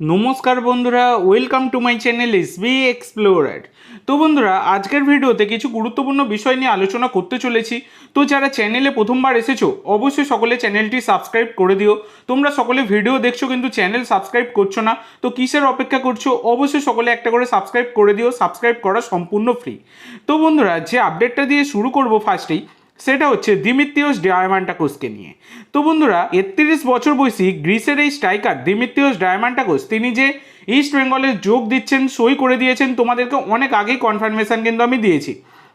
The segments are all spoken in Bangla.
নমস্কার বন্ধুরা welcome to my channel S B explorer তো বন্ধুরা, আজকের ভিডিওতে কিছু গুরুত্বপূর্ণ বিষয় নিয়ে আলোচনা করতে চলেছি। তো যারা চ্যানেলে প্রথমবার এসেছ, অবশ্যই সকলে চ্যানেলটি সাবস্ক্রাইব করে দিও। তোমরা সকলে ভিডিও দেখছ কিন্তু চ্যানেল সাবস্ক্রাইব করছ না। তো কিসের অপেক্ষা করছ, অবশ্যই সকলে একটা করে সাবস্ক্রাইব করে দিও। সাবস্ক্রাইব করা সম্পূর্ণ ফ্রি তো বন্ধুরা, যে আপডেটটা দিয়ে শুরু করব ফার্স্টেই সেটা হচ্ছে দিমিত্রিয়স ডায়ামান্টাকোসকে নিয়ে। তো বন্ধুরা, একত্রিশ বছর বয়সী গ্রিসের এই স্ট্রাইকার দিমিত্রিয়স ডায়ামান্টাকোস, তিনি যে ইস্ট বেঙ্গলের যোগ দিচ্ছেন, সই করে দিয়েছেন, তোমাদেরকে অনেক আগেই কনফার্মেশন কিন্তু আমি দিয়েছি।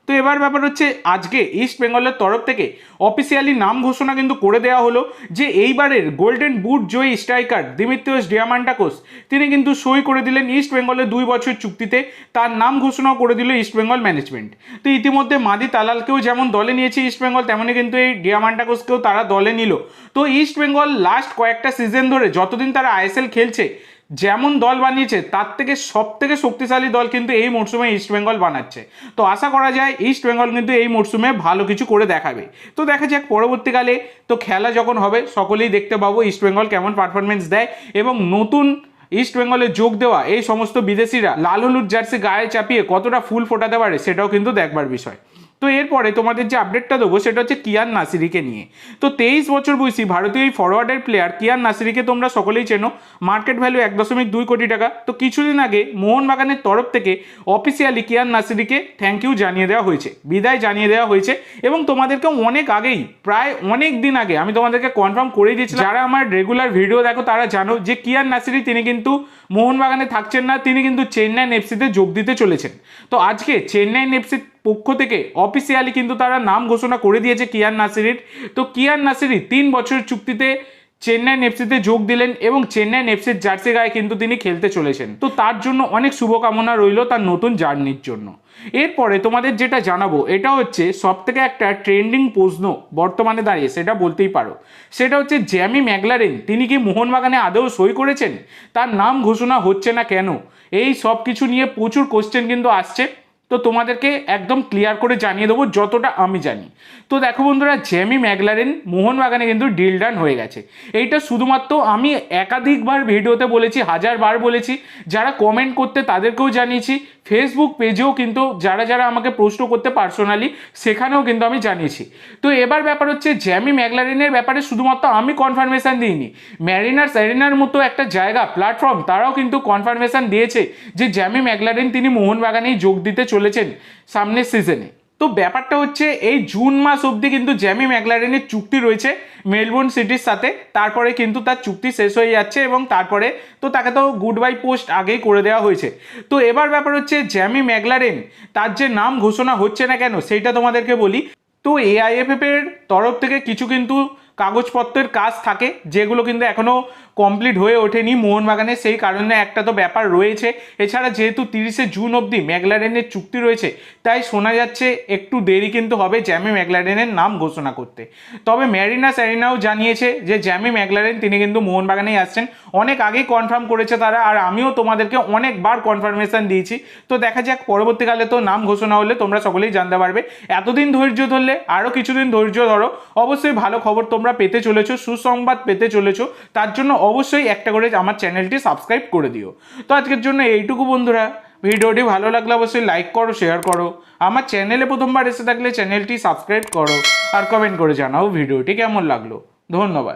তো এবার ব্যাপার হচ্ছে, আজকে ইস্ট বেঙ্গলের তরফ থেকে অফিসিয়ালি নাম ঘোষণা কিন্তু করে দেওয়া হলো যে এইবারের গোল্ডেন বুট জয়ী স্ট্রাইকার দিমিত্রিয়স ডিয়ামান্টাকোস তিনি কিন্তু সই করে দিলেন ইস্ট বেঙ্গলের দুই বছর চুক্তিতে। তার নাম ঘোষণাও করে দিল ইস্ট বেঙ্গল ম্যানেজমেন্ট তো ইতিমধ্যে মাদি তালালকেও যেমন দলে নিয়েছে ইস্ট বেঙ্গল তেমনই কিন্তু এই ডিয়ামান্টাকোসকেও তারা দলে নিল। তো ইস্ট বেঙ্গল লাস্ট কয়েকটা সিজন ধরে যতদিন তারা আইএসএল খেলছে যেমন দল বানিয়েছে, তার থেকে সব থেকে শক্তিশালী দল কিন্তু এই মরশুমে ইস্ট বেঙ্গল বানাচ্ছে। তো আশা করা যায় ইস্ট বেঙ্গল কিন্তু এই মরশুমে ভালো কিছু করে দেখাবে। তো দেখা যাক পরবর্তীকালে তো খেলা যখন হবে, সকলেই দেখতে পাবো ইস্ট বেঙ্গল কেমন পারফরমেন্স দেয় এবং নতুন ইস্ট বেঙ্গলে যোগ দেওয়া এই সমস্ত বিদেশিরা লাল হলুদ জার্সি গায়ে চাপিয়ে কতটা ফুল ফোটাতে পারে, সেটাও কিন্তু দেখবার বিষয়। তো এরপরে তোমাদের যে আপডেটটা দেবো সেটা হচ্ছে কিয়ান নাসিরিকে নিয়ে। তো তেইশ বছর বয়সী ভারতীয় এই ফরওয়ার্ডের প্লেয়ার কিয়ান নাসিরিকে তোমরা সকলেই চেনো। মার্কেট ভ্যালু এক দশমিক দুই কোটি টাকা। তো কিছুদিন আগে মোহনবাগানের তরফ থেকে অফিসিয়ালি কিয়ান নাসিরিকে থ্যাংক ইউ জানিয়ে দেওয়া হয়েছে। বিদায় জানিয়ে দেওয়া হয়েছে এবং তোমাদেরকে অনেক আগেই, প্রায় অনেক দিন আগে আমি তোমাদেরকে কনফার্ম করে দিয়েছিলাম। যারা আমার রেগুলার ভিডিও দেখো, তারা জানো যে কিয়ান নাসিরি তিনি কিন্তু মোহনবাগানে থাকছেন না, তিনি কিন্তু চেন্নাই এফসিতে যোগ দিতে চলেছেন। তো আজকে চেন্নাই এফসির পক্ষ থেকে অফিসিয়ালি কিন্তু তারা নাম ঘোষণা করে দিয়েছে কিয়ান নাসিরির। তো কিয়ান নাসিরি তিন বছর চুক্তিতে চেন্নাই এফসিতে যোগ দিলেন এবং চেন্নাই এফসির জার্সি গায়ে কিন্তু তিনি খেলতে চলেছেন। তো তার জন্য অনেক শুভকামনা রইল তার নতুন জার্নির জন্য। এরপরে তোমাদের যেটা জানাব, এটা হচ্ছে সব থেকে একটা ট্রেন্ডিং প্রশ্ন বর্তমানে দাঁড়িয়ে, সেটা বলতেই পারো। সেটা হচ্ছে জ্যামি ম্যাগলারেন তিনি কি মোহনবাগানে আদৌ সই করেছেন? তার নাম ঘোষণা হচ্ছে না কেন? এই সব কিছু নিয়ে প্রচুর কোশ্চেন কিন্তু আসছে। তো তোমাদেরকে একদম ক্লিয়ার করে জানিয়ে দেবো যতটা আমি জানি। তো দেখো বন্ধুরা জ্যামি ম্যাগলারেন মোহনবাগানে কিন্তু ডিল ডান হয়ে গেছে। এইটা শুধুমাত্র আমি একাধিকবার ভিডিওতে বলেছি, হাজারবার বলেছি, যারা কমেন্ট করতে তাদেরকেও জানিয়েছি। ফেসবুক পেজেও কিন্তু যারা যারা আমাকে প্রশ্ন করতে পার্সোনালি সেখানেও কিন্তু আমি জানিয়েছি। তো এবার ব্যাপার হচ্ছে জ্যামি ম্যাগলারিনের ব্যাপারে শুধুমাত্র আমি কনফার্মেশন দিইনি। ম্যারিনার্স অ্যারিনার মতো একটা জায়গা প্ল্যাটফর্ম তারাও কিন্তু কনফার্মেশন দিয়েছে যে জ্যামি ম্যাগলারিন তিনি মোহনবাগানেই যোগ দিতে চলেছেন সামনের সিজনে তো ব্যাপারটা হচ্ছে, এই জুন মাস অবধি কিন্তু জ্যামি ম্যাগলারেনের চুক্তি রয়েছে মেলবোর্ন সিটির সাথে। তারপরে কিন্তু তার চুক্তি শেষ হয়ে যাচ্ছে এবং তারপরে তো তাকে তো গুড বাই পোস্ট আগেই করে দেওয়া হয়েছে। তো এবার ব্যাপার হচ্ছে, জ্যামি ম্যাগলারেন তার যে নাম ঘোষণা হচ্ছে না কেন, সেইটা তোমাদেরকে বলি। তো এআইএফএফ এর তরফ থেকে কিছু কিন্তু কাগজপত্রের কাজ থাকে, যেগুলো কিন্তু এখনও কমপ্লিট হয়ে ওঠেনি মোহনবাগানে। সেই কারণে একটা তো ব্যাপার রয়েছে। এছাড়া যেহেতু তিরিশে জুন অবধি ম্যাগলারেনের চুক্তি রয়েছে, তাই শোনা যাচ্ছে একটু দেরি কিন্তু হবে জ্যামি ম্যাগলারেনের নাম ঘোষণা করতে। তবে ম্যারিনা স্যারিনাও জানিয়েছে যে জ্যামি ম্যাগলারেন তিনি কিন্তু মোহনবাগানেই আসছেন। অনেক আগেই কনফার্ম করেছে তারা, আর আমিও তোমাদেরকে অনেকবার কনফার্মেশন দিয়েছি। তো দেখা যাক, পরবর্তীকালে তো নাম ঘোষণা হলে তোমরা সকলেই জানতে পারবে। এতদিন ধৈর্য ধরলে আরও কিছুদিন ধৈর্য ধরো। অবশ্যই ভালো খবর তোমরা পেতে চলেছ, সুসংবাদ পেতে চলেছো, তার জন্য অবশ্যই একটা করে আমার চ্যানেলটি সাবস্ক্রাইব করে দিও। তো আজকের জন্য এইটুকু বন্ধুরা। ভিডিওটি ভালো লাগলে অবশ্যই লাইক করো শেয়ার করো। আমার চ্যানেলে প্রথমবার এসে থাকলে চ্যানেলটি সাবস্ক্রাইব করো আর কমেন্ট করে জানাও ভিডিওটি কেমন লাগল। ধন্যবাদ।